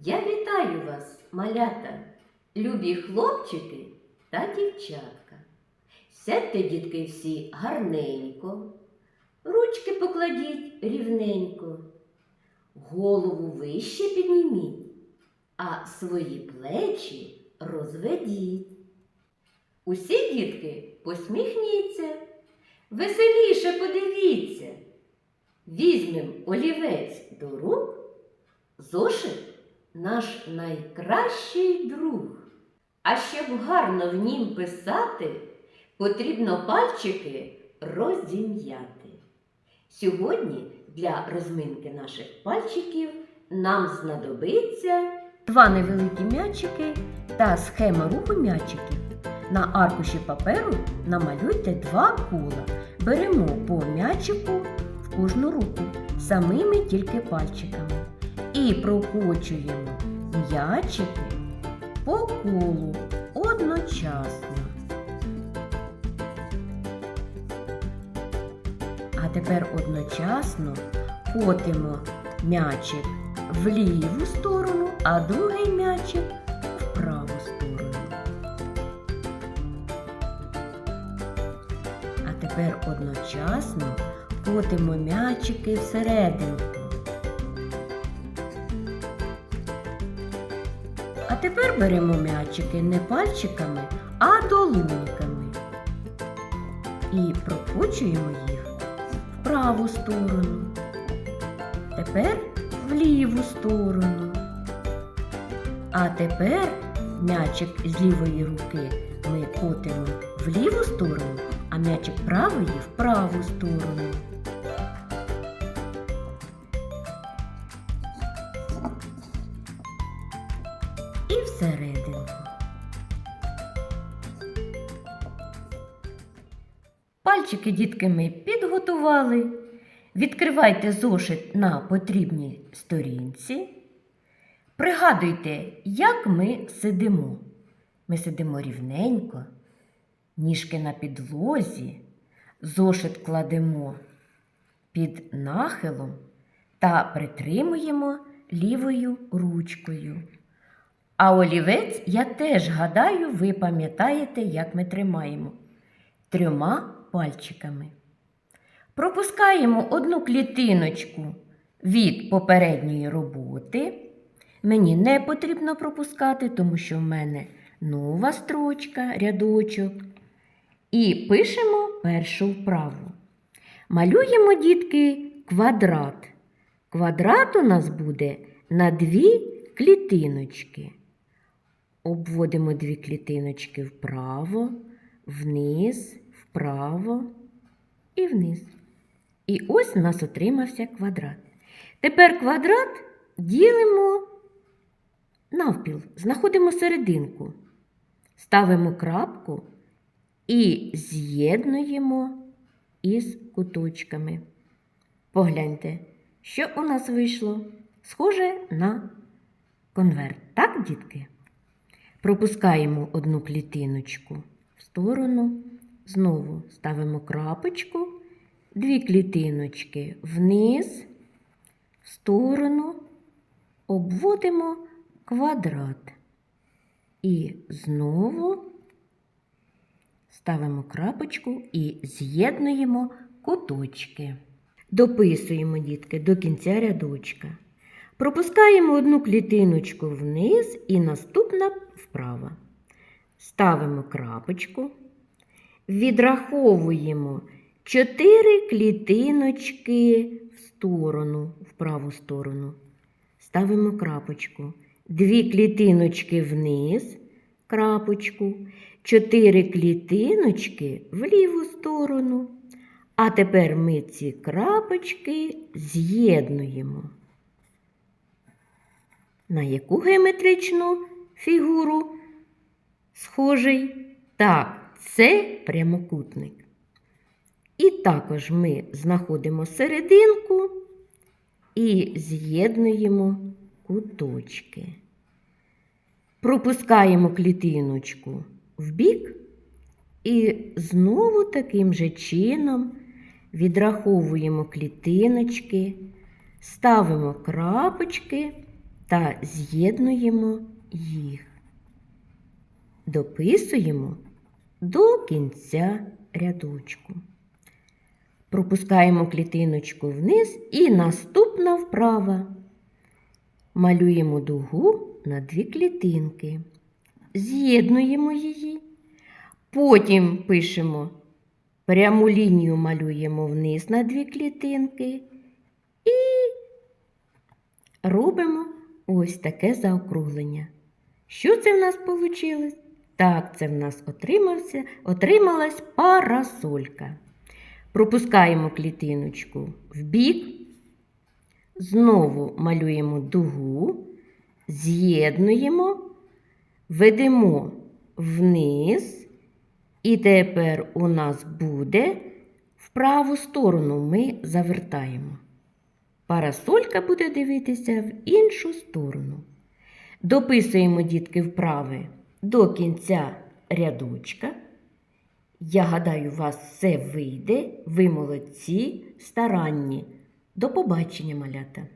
Я вітаю вас, малята, любі хлопчики та дівчатка. Сядьте, дітки, всі гарненько, ручки покладіть рівненько, голову вище підніміть, а свої плечі розведіть. Усі дітки посміхніться, веселіше подивіться. Візьмем олівець до рук, зошит наш найкращий друг. А щоб гарно в нім писати, потрібно пальчики розім'яти. Сьогодні для розминки наших пальчиків нам знадобиться два невеликі м'ячики та схема руху м'ячиків. На аркуші паперу намалюйте два кола. Беремо по м'ячику в кожну руку самими тільки пальчиками і прокочуємо м'ячики по колу одночасно. А тепер одночасно котимо м'ячик в ліву сторону, а другий м'ячик в праву сторону. А тепер одночасно котимо м'ячики всерединку. А тепер беремо м'ячики не пальчиками, а долоньками. І прокручуємо їх в праву сторону. Тепер в ліву сторону. А тепер м'ячик з лівої руки ми котимо в ліву сторону, а м'ячик правої в праву сторону. І всерединку. Пальчики дітки ми підготували. Відкривайте зошит на потрібній сторінці. Пригадуйте, як ми сидимо. Ми сидимо рівненько, ніжки на підлозі, зошит кладемо під нахилом та притримуємо лівою ручкою. А олівець, я теж гадаю, ви пам'ятаєте, як ми тримаємо трьома пальчиками. Пропускаємо одну клітиночку від попередньої роботи. Мені не потрібно пропускати, тому що в мене нова строчка, рядочок. І пишемо першу вправу. Малюємо, дітки, квадрат. Квадрат у нас буде на дві клітиночки. Обводимо дві клітиночки вправо, вниз, вправо і вниз. І ось у нас отримався квадрат. Тепер квадрат ділимо навпіл, знаходимо серединку, ставимо крапку і з'єднуємо із куточками. Погляньте, що у нас вийшло? Схоже на конверт. Так, дітки? Пропускаємо одну клітиночку в сторону, знову ставимо крапочку, дві клітиночки вниз, в сторону, обводимо квадрат. І знову ставимо крапочку і з'єднуємо куточки. Дописуємо, дітки, до кінця рядочка. Пропускаємо одну клітиночку вниз і наступна вправо. Ставимо крапочку, відраховуємо 4 клітиночки в сторону, в праву сторону. Ставимо крапочку. Дві клітиночки вниз, крапочку, 4 клітиночки в ліву сторону. А тепер ми ці крапочки з'єднуємо. На яку геометричну фігуру схожий? Так, це прямокутник. І також ми знаходимо серединку і з'єднуємо куточки. Пропускаємо клітиночку в бік і знову таким же чином відраховуємо клітиночки, ставимо крапочки та з'єднуємо їх. Дописуємо до кінця рядочку. Пропускаємо клітиночку вниз і наступна вправа. Малюємо дугу на дві клітинки. З'єднуємо її. Потім пишемо пряму лінію малюємо вниз на дві клітинки і робимо ось таке заокруглення. Що це в нас вийшло? Так, це в нас отримався, отрималась парасолька. Пропускаємо клітиночку в бік, знову малюємо дугу, з'єднуємо, ведемо вниз, і тепер у нас буде в праву сторону ми завертаємо. Парасолька буде дивитися в іншу сторону. Дописуємо дітки вправи до кінця рядочка. Я гадаю, у вас все вийде. Ви молодці, старанні. До побачення, малята!